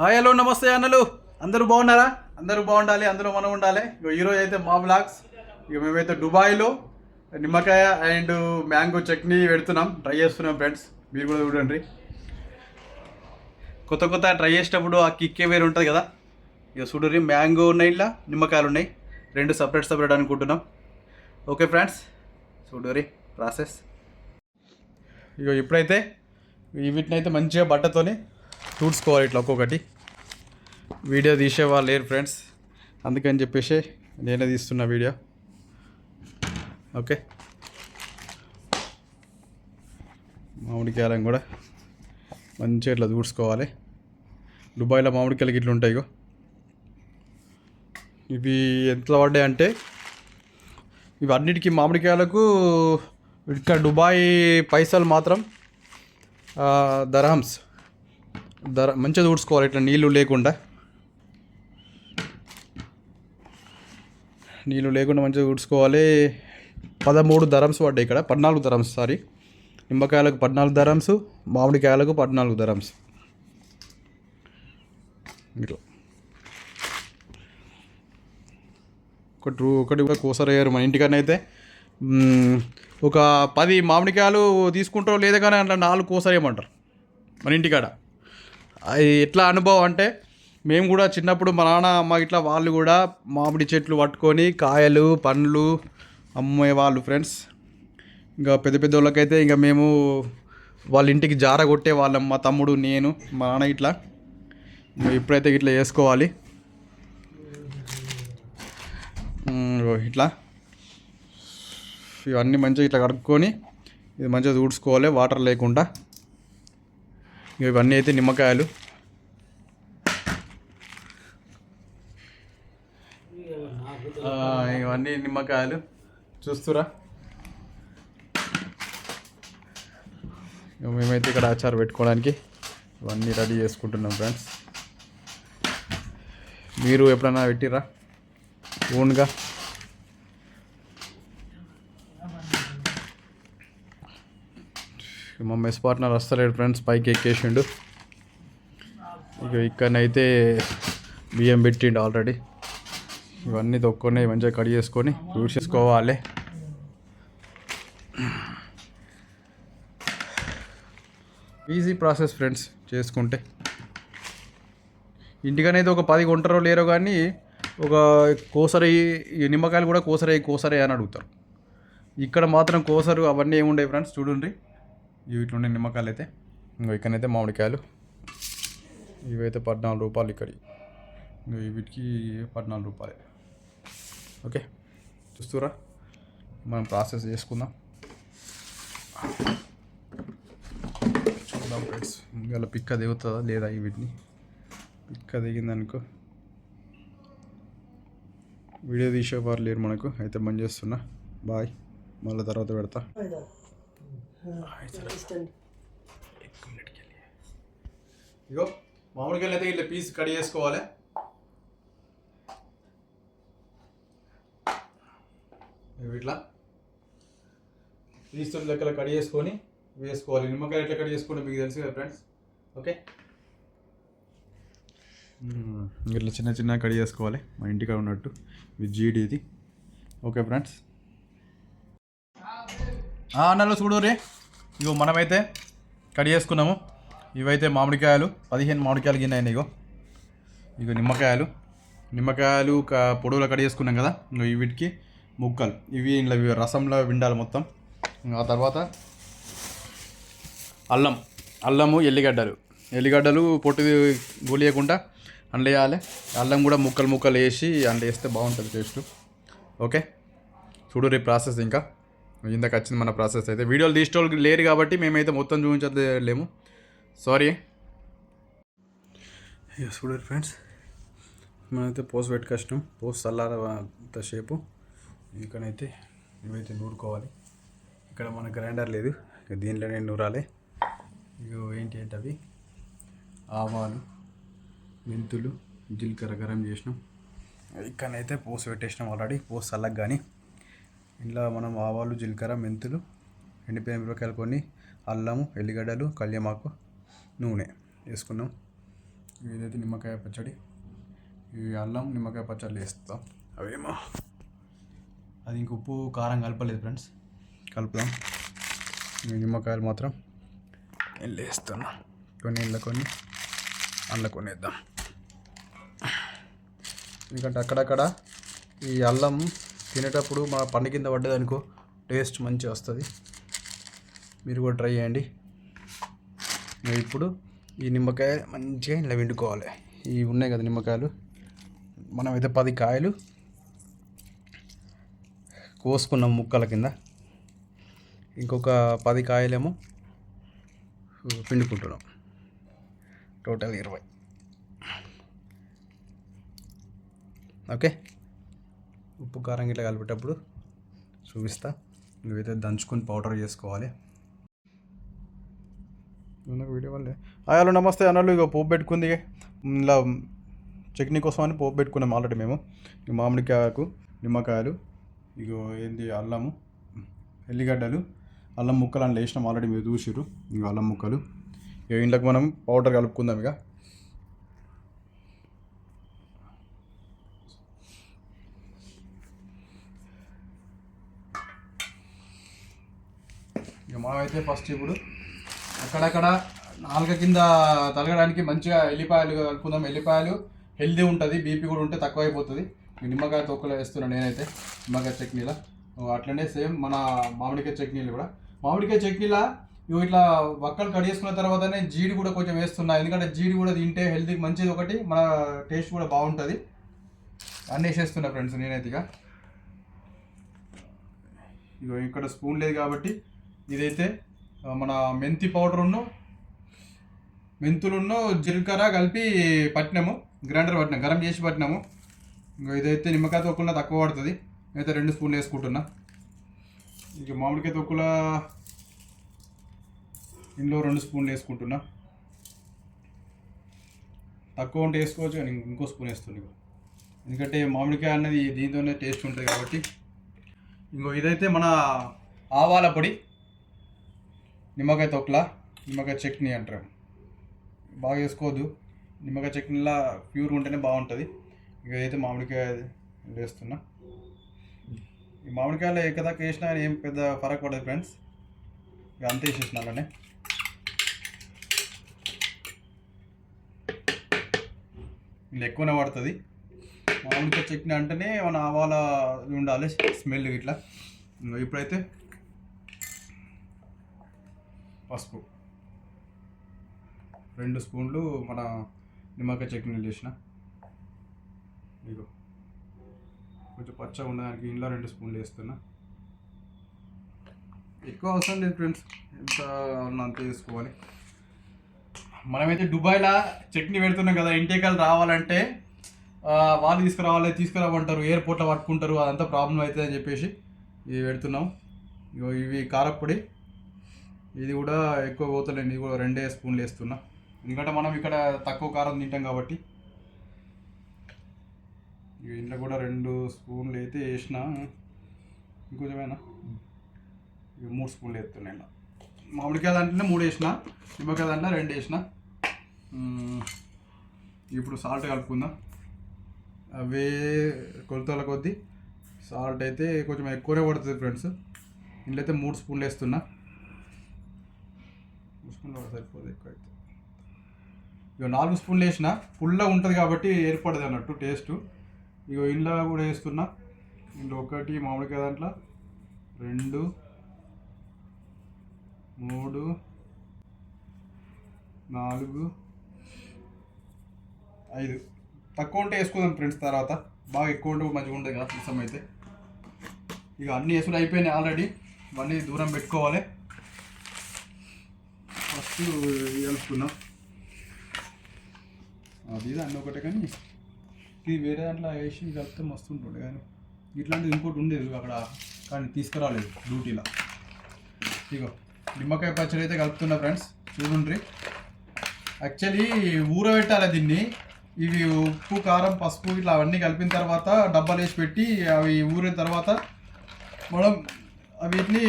Hi hello నమస్తే అన్నలు. అందరూ బాగున్నారా? అందరూ బాగుండాలి అందరూ మనం ఉండాలి. ఇగో ఈరోజు అయితే మా బ్లాగ్స్ ఇక మేమైతే దుబాయ్లో నిమ్మకాయ అండ్ మ్యాంగో చట్నీ పెడుతున్నాం. ట్రై చేస్తున్నాం ఫ్రెండ్స్ మీరు కూడా చూడండి. కొత్త కొత్త ట్రై చేసేటప్పుడు ఆ కిక్కే వేరు ఉంటుంది కదా. ఇక చూడండి మ్యాంగో ఉన్నాయి ఇలా నిమ్మకాయలు ఉన్నాయి. రెండు సపరేట్ సపరేట్ అనుకుంటున్నాం. ఓకే ఫ్రెండ్స్ చూడరి ప్రాసెస్ ఇక ఇప్పుడైతే వీటిని అయితే మంచిగా బట్టతోని తుడుచుకోవాలి ఇట్లా ఒక్కొక్కటి. వీడియో తీసేవాళ్ళు లేరు ఫ్రెండ్స్. అందుకని చెప్పేసి నేనే తీస్తున్నా వీడియో. ఓకే. మామిడికాయలను కూడా మంచిగా ఇట్లా దూడ్చుకోవాలి దుబాయ్లో మామిడికాయలకి ఇట్లా ఉంటాయి ఇగో. ఇవి ఎంత పడ్డాయి అంటే ఇవి అన్నిటికీ మామిడికాయలకు ఇక్కడ దుబాయ్ పైసలు మాత్రం ఆ, దర్హమ్స్ ధర మంచిగా దూడ్చుకోవాలి ఇట్లా నీళ్ళు లేకుండా. నీళ్ళు లేకుండా మంచిగా దూడ్చుకోవాలి పదమూడు ధరమ్స్ పడ్డాయి ఇక్కడ పద్నాలుగు ధరమ్స్ సారీ. నిమ్మకాయలకు పద్నాలుగు ధరమ్స్ మామిడికాయలకు పద్నాలుగు ధరమ్స్. ఇట్లా. ఒకటి ఒకటి కూడా కోసరయ్యారు మన ఇంటికన్నా అయితే. ఒక పది మామిడికాయలు తీసుకుంటారో లేదా కానీ అట్లా నాలుగు కోసరేయమంటారు మన ఇంటికాడ. ఎట్లా అనుభవం అంటే మేము కూడా చిన్నప్పుడు మా నాన్న అమ్మ ఇట్లా వాళ్ళు కూడా మామిడి చెట్లు పట్టుకొని కాయలు పండ్లు అమ్మేవాళ్ళు ఫ్రెండ్స్. ఇంకా పెద్ద పెద్ద వాళ్ళకైతే ఇంకా మేము వాళ్ళ ఇంటికి జార కొట్టే వాళ్ళం మా తమ్ముడు నేను మా నాన్న ఇట్లా. ఎప్పుడైతే ఇప్పుడైతే ఇట్లా వేసుకోవాలి ఇట్లా. ఇవన్నీ మంచిగా ఇట్లా కడుక్కొని ఇది మంచిగా ఊడ్చుకోవాలి వాటర్ లేకుండా. ఇవన్నీ అయితే నిమ్మకాయలు. ఇవన్నీ నిమ్మకాయలు. చూస్తురా? మేమైతే ఇక్కడ ఆచార పెట్టుకోవడానికి ఇవన్నీ రెడీ చేసుకుంటున్నాం ఫ్రెండ్స్. మీరు ఎప్పుడైనా పెట్టిరా ఓన్గా మా మెస్ పార్ట్నర్ వస్తలేడు ఫ్రెండ్స్ పైకి ఎక్కేసిండు. ఇక ఇక్కడనైతే బియ్యం పెట్టిండు ఆల్రెడీ. ఇవన్నీ తొక్కుని మంచిగా కట్ చేసుకొని యూజ్ చేసుకోవాలి. ఈజీ ప్రాసెస్ ఫ్రెండ్స్ చేసుకుంటే. ఇంటికనైతే ఒక పది కొంటారో లేరో కానీ ఒక కోసరి నిమ్మకాయలు కూడా కోసరే కోసరే అని అడుగుతారు. ఇక్కడ మాత్రం కోసరు అవన్నీ ఏముండే ఫ్రెండ్స్ చూడండి ఇట్లుండే నిమ్మకాయలు అయితే ఇంకో ఇక్కడైతే మామిడికాయలు. ఇవైతే పద్నాలుగు రూపాయలు ఇక్కడి. ఇంకో వీటికి పద్నాలుగు రూపాయలు. ఓకే చూస్తురా మనం ప్రాసెస్ చేసుకుందాం. చూద్దాం ఫ్రెండ్స్ ఇవాళ పిక్క దిగుతుందా లేదా ఈ వీటిని? పిక్క దిగిందనుకో వీడియో తీసేవారు లేరు మనకు. అయితే బంద్ చేస్తున్నా. బాయ్. మళ్ళీ తర్వాత పెడతా. ఇగో మామిడికాయలు అయితే ఇట్లా పీస్ కట్ చేసుకోవాలి. ఇట్లా. పీస్ తోటి లెక్కలు కట్ చేసుకొని వేసుకోవాలి. నిమ్మకాయ ఎట్లా కట్ చేసుకుంటే మీకు తెలుసు కదా ఫ్రెండ్స్ ఓకే. ఇట్లా చిన్న చిన్న కట్ చేసుకోవాలి. మా ఇంటికాడ ఉన్నట్టు. ఇది జీడి ఇది. ఓకే ఫ్రెండ్స్ అన్నలో చూడు రే. ఇగో మనమైతే కట్ చేసుకున్నాము. ఇవైతే మామిడికాయలు పదిహేను మామిడికాయలు గిన్నె ఇగో. ఇగో నిమ్మకాయలు. నిమ్మకాయలు క పొడవులో కట్ చేసుకున్నాం కదా ఇంకో వీటికి ముక్కలు. ఇవి ఇంట్లో ఇవి రసంలో విండాలి మొత్తం. ఆ తర్వాత అల్లం అల్లము ఎల్లిగడ్డలు. ఎల్లిగడ్డలు పొట్టు గోలియకుండా అందులో వేయాలి. అల్లం కూడా ముక్కలు ముక్కలు వేసి అందులో వేస్తే బాగుంటుంది టేస్ట్. ఓకే? చూడు రేపు ప్రాసెస్ ఇంకా. ఇందాక వచ్చింది మన ప్రాసెస్ అయితే. వీడియోలు తీసేటోళ్ళు లేరు కాబట్టి మేమైతే మొత్తం చూపించలేము సారీ చూడు ఫ్రెండ్స్ మనమైతే కష్టం పోస్ట్ చల్లాల అంతసేపు ఇక్కడైతే ఇవైతే నూరుకోవాలి. ఇక్కడ మన గ్రైండర్ లేదు. ఇక దీంట్లోనే నూరాలి. ఇక ఏంటి ఏంటి అవి? ఆవాలు మెంతులు జీలకర్ర గరం చేసినాం. ఇక్కడనైతే పోసి పెట్టేసినాం ఆల్రెడీ పోసి చల్లగా కానీ ఇంట్లో మనం ఆవాలు జీలకర్ర మెంతులు ఎండిపోయిన మిరపకాయలు కొన్ని అల్లము ఎల్లిగడ్డలు కళ్యమాకు నూనె వేసుకున్నాం. ఇదైతే నిమ్మకాయ పచ్చడి. ఈ అల్లం నిమ్మకాయ పచ్చడి వేస్తాం. అవేమో. అది ఇంక ఉప్పు కారం కలపలేదు ఫ్రెండ్స్. కలుపుదాం. నిమ్మకాయలు మాత్రం నేను వేస్తున్నా. కొన్ని ఇంట్లో కొన్ని అందులో కొన్ని వేద్దాం. ఎందుకంటే అక్కడక్కడ ఈ అల్లం తినేటప్పుడు మా పండు కింద పడ్డదనుకో టేస్ట్ మంచిగా వస్తుంది. మీరు కూడా ట్రై చేయండి. ఇంకా ఇప్పుడు ఈ నిమ్మకాయ మంచిగా ఇలా వండుకోవాలి ఇవి ఉన్నాయి కదా నిమ్మకాయలు. మనం అయితే పది కాయలు కోసుకున్నాం ముక్కల కింద. ఇంకొక పది కాయలేమో పిండుకుంటున్నాం. టోటల్ ఇరవై. ఓకే? ఉప్పు కారం ఇట్లా కలిపేటప్పుడు చూపిస్తా. నువ్వైతే దంచుకొని పౌడర్ చేసుకోవాలి. నాకు వీడియో వాళ్ళే హలో నమస్తే అన్నలు. ఇక పోపు పెట్టుకుంది ఇలా చట్నీ కోసం అని పోపు పెట్టుకున్నాం ఆల్రెడీ మేము. ఈ మామిడికాయకు నిమ్మకాయలు ఇగో ఏంది అల్లము ఎల్లిగడ్డలు అల్లం ముక్కలు అని వేసినాం ఆల్రెడీ మీరు చూసిరు ఇక అల్లం ముక్కలు. ఇక ఇంట్లోకి మనం పౌడర్ కలుపుకుందాం ఇక మావైతే ఫస్ట్ ఇప్పుడు అక్కడక్కడ నాలుక కింద తలగడానికి మంచిగా ఎల్లిపాయలు కలుపుకుందాం. ఎల్లిపాయలు హెల్దీ ఉంటుంది బీపీ కూడా ఉంటే తక్కువ అయిపోతుంది నిమ్మకాయ తొక్కలో వేస్తున్నాను నేనైతే నిమ్మకాయ చట్నీలో. అట్లనే సేమ్ మన మామిడికాయ చట్నీలు కూడా. మామిడికాయ చట్నీలా ఇవి ఇట్లా వక్కలు కడిగేసుకున్న తర్వాతనే జీడి కూడా కొంచెం వేస్తున్నా. ఎందుకంటే జీడి కూడా తింటే హెల్తీకి మంచిది ఒకటి మన టేస్ట్ కూడా బాగుంటుంది. అన్నీ వేసేస్తున్నా ఫ్రెండ్స్ నేనైతే ఇక. ఇగో ఇక్కడ స్పూన్ లేదు కాబట్టి ఇదైతే మన మెంతి పౌడర్ను మెంతులున్నో జీలకర్ర కలిపి పట్టినాము గ్రైండర్ పట్టినాం గరం చేసి పట్టినాము. ఇంకా ఇదైతే నిమ్మకాయ తొక్కుల తక్కువ పడుతుంది. అయితే రెండు స్పూన్లు వేసుకుంటున్నా. ఇక మామిడికాయ తొక్కుల ఇందులో రెండు స్పూన్లు వేసుకుంటున్నా. తక్కువ ఉంటే వేసుకోవచ్చు కానీ ఇంకో స్పూన్ వేస్తుంది ఎందుకంటే మామిడికాయ అనేది దీంతోనే టేస్ట్ ఉంటుంది కాబట్టి. ఇంకో ఇదైతే మన ఆవాల పొడి. నిమ్మకాయ తొక్కల నిమ్మకాయ చట్నీ అంటారు. బాగా వేసుకోవద్దు. నిమ్మకాయ చట్నీలా ప్యూర్ ఉంటేనే బాగుంటుంది. ఇక అయితే మామిడికాయ వేస్తున్నా. ఈ మామిడికాయలో ఎక్కదాకా వేసినా కానీ ఏం పెద్ద ఫరక్ పడదు ఫ్రెండ్స్ ఇక అంతే వేసేసిన అలానే. ఇలా ఎక్కువనే పడుతుంది. మామిడికాయ చట్నీ అంటేనే మన ఆవాల ఇది ఉండాలి స్మెల్ ఇట్లా ఇప్పుడైతే పసుపు. రెండు స్పూన్లు మన నిమ్మకాయ చట్నీ చేసిన. ఇగో కొంచెం పచ్చగా ఉండడానికి ఇంట్లో రెండు స్పూన్లు వేస్తున్నా. ఎక్కువ అవసరం లేదు ఫ్రెండ్స్ ఎంత అంత వేసుకోవాలి. మనమైతే దుబాయ్లో చట్నీ పెడుతున్నాం కదా ఇంటికాలు రావాలంటే వాళ్ళు తీసుకురావాలి తీసుకురామంటారు ఎయిర్పోర్ట్లో పట్టుకుంటారు అదంతా ప్రాబ్లం అవుతుంది అని చెప్పేసి ఇవి పెడుతున్నాం. ఇగో ఇవి కారప్పొడి. ఇది కూడా ఎక్కువ పోతలేండి ఇది కూడా రెండే స్పూన్లు వేస్తున్నా. ఎందుకంటే మనం ఇక్కడ తక్కువ కారం తింటాం కాబట్టి. ఇక ఇంట్లో కూడా రెండు స్పూన్లు అయితే వేసిన ఇంకొంచెమేనా. మూడు స్పూన్లు వేస్తున్నాయి ఇలా మామిడికాయ దాంట్లోనే మూడు వేసిన నిమ్మకాయ దాంట్లో రెండు వేసిన. ఇప్పుడు సాల్ట్ కలుపుకుందాం. అవే కొలతల కొద్దీ సాల్ట్ అయితే కొంచెం ఎక్కువనే పడుతుంది ఫ్రెండ్స్. ఇంట్లో అయితే మూడు స్పూన్లు వేస్తున్నా. సరిపోదు ఎక్కువ అయితే ఇక నాలుగు స్పూన్లు వేసిన ఫుల్గా ఉంటుంది కాబట్టి ఏర్పడదు అన్నట్టు టేస్ట్ ఇక ఇంట్లో కూడా వేస్తున్నా. ఇంట్లో ఒకటి మామిడికాయ దాంట్లో. రెండు. మూడు. నాలుగు. ఐదు. తక్కువ ఉంటే వేసుకుందాం ఫ్రెండ్స్ తర్వాత. బాగా ఎక్కువ ఉంటే మంచిగా ఉంటుంది కదా ఇష్టం అయితే. ఇక అన్ని వేసులు అయిపోయినాయి ఆల్రెడీ మళ్ళీ దూరం పెట్టుకోవాలి. కలుపుకున్నాం అది దాన్ని ఒకటే కానీ ఇది వేరే దాంట్లో వేసి కలిపితే మస్తు ఉంటుండే కానీ ఇట్లాంటిది ఇంకోటి ఉండేది అక్కడ కానీ తీసుకురాలేదు డ్యూటీలో. ఇగో నిమ్మకాయ పచ్చడి అయితే కలుపుతున్నా ఫ్రెండ్స్ చూడండి యాక్చువల్లీ ఊరబెట్టాలి దీన్ని. ఇవి ఉప్పు కారం పసుపు ఇట్లా అవన్నీ కలిపిన తర్వాత డబ్బాలు వేసి పెట్టి అవి ఊరిన తర్వాత మనం వీటిని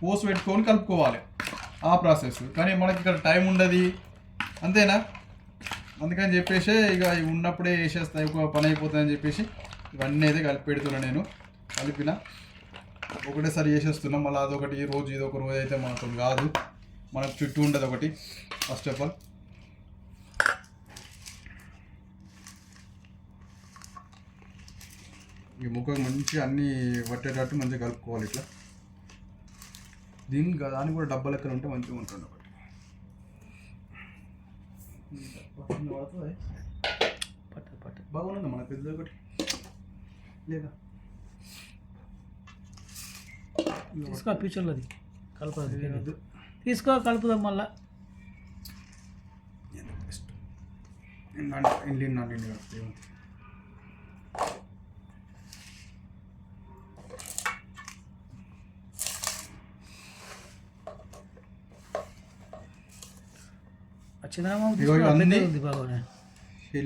పోసి పెట్టుకొని కలుపుకోవాలి. ఆ ప్రాసెస్ కానీ మనకి ఇక్కడ టైం ఉండదు. అంతేనా? అందుకని చెప్పేసి ఇక ఇవి ఉన్నప్పుడే వేసేస్తాయి ఎక్కువ పని అయిపోతుందని చెప్పేసి ఇవన్నీ అయితే కలిపి పెడుతున్నా నేను. కలిపిన. ఒకటేసారి వేసేస్తున్నాం. మళ్ళీ అదొకటి రోజు ఇది ఒక రోజు అయితే మనకు కాదు. మనకు చుట్టూ ఉండదు ఒకటి ఫస్ట్ ఆఫ్ ఆల్ ఈ ముఖం మంచిగా అన్నీ పట్టేటట్టు మంచిగా కలుపుకోవాలి ఇట్లా. దీని దానికి కూడా డబ్బా లెక్కన ఉంటే మంచిగా ఉంటుంది ఒకటి. బాగుంది మన పెద్ద ఒకటి. లేదా? తీసుకో ఫ్యూచర్లో అది కలపదు. తీసుకో కలుపుదాం మళ్ళా. ఎందుకు బెస్ట్ ఇండి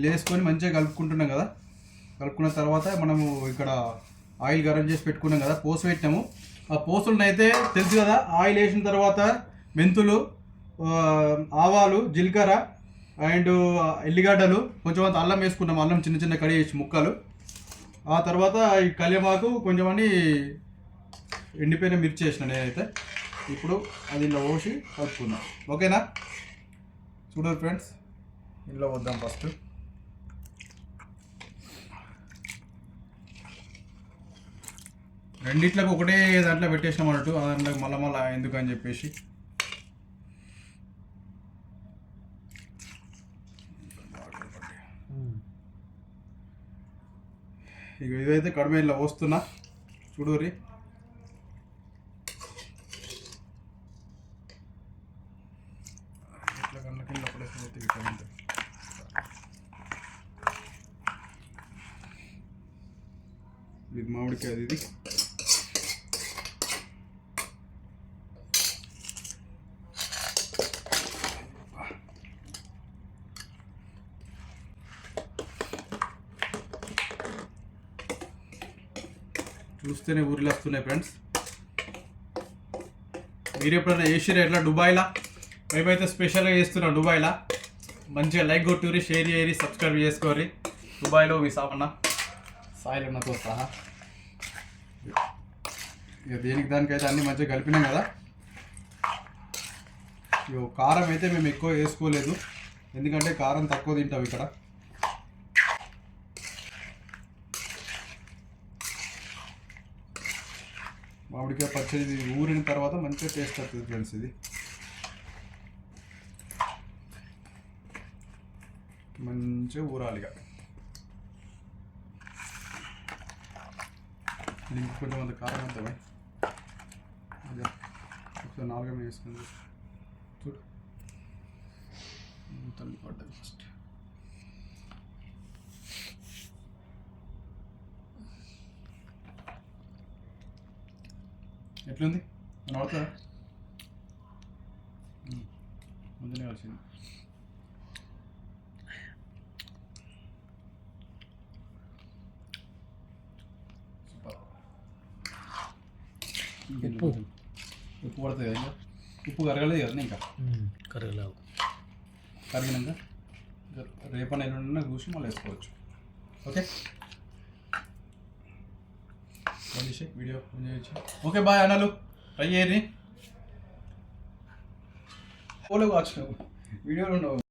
వేసుకొని మంచిగా కలుపుకుంటున్నాం కదా. కలుపుకున్న తర్వాత మనము ఇక్కడ ఆయిల్ గరం చేసి పెట్టుకున్నాం కదా పోసు పెట్టినాము. ఆ పోసులను అయితే తెలుసు కదా ఆయిల్ వేసిన తర్వాత మెంతులు ఆవాలు జీలకర్ర అండ్ ఎల్లిగడ్డలు కొంచెం అంత అల్లం వేసుకున్నాం అల్లం చిన్న చిన్న కడి వేసి ముక్కలు. ఆ తర్వాత ఈ కళ్యమాకు కొంచెం అని ఎండిపోయిన మిర్చి వేసిన నేనైతే. ఇప్పుడు అది ఇలా పోసి కలుపుకున్నాం ఓకేనా? చూడరు ఫ్రెండ్స్ ఇంట్లో వద్దాం ఫస్ట్ రెండిట్లకు ఒకటే దాంట్లో పెట్టేసినాం అన్నట్టు ఆ దాంట్లో మళ్ళా మళ్ళా ఎందుకు అని చెప్పేసి. ఇక ఇదైతే కడిమే ఇలా వస్తున్నా చూడురి ఇట్లా కళ్ళ కింద పడేసి పోతే ఇట్లా ఉంటుంది. ఇది మామిడికాయ ఇది చూస్తేనే ఊరిలో వస్తున్నాయి ఫ్రెండ్స్. మీరు ఎప్పుడైనా చేసిరా ఎట్లా దుబాయ్లా? మేమైతే స్పెషల్గా చేస్తున్నాం దుబాయ్లా. మంచిగా లైక్ కొట్టుకురి షేర్ చేయరి సబ్స్క్రైబ్ చేసుకోరి దుబాయ్లో మీ సాపన్న. సాయిల్ ఉన్నతో సహా ఇక దేనికి దానికైతే అన్ని మంచిగా కలిపినాం కదా. ఇక కారం అయితే మేము ఎక్కువ వేసుకోలేదు. ఎందుకంటే కారం తక్కువ తింటాం ఇక్కడ. మామిడికాయ పచ్చడి ఊరిన తర్వాత మంచిగా టేస్ట్ వస్తుంది ఫ్రెండ్స్ ఇది. మంచిగా ఊరాలిగా దీనికి కొంచెం అంత కారం అంత సో నాలుగు వేసుకుంది. చూడు. తల్లి పడ్డది ఫస్ట్ ఎట్లుంది? నవ్వుతుందా ముందునే వచ్చింది సూపర్. ఉప్పు. పడుతుంది కదా ఇంకా ఉప్పు కరగలేదు కదా ఇంకా కరివేలావు కరిగినాక రేపన ఎల్లుండి చూసి మళ్ళీ వేసుకోవచ్చు ఓకే వీడియో చేయొచ్చు ఓకే బాయ్ అన్నలు ట్రై చేయరి ఫోలో కావచ్చు వీడియోలు ఉండవు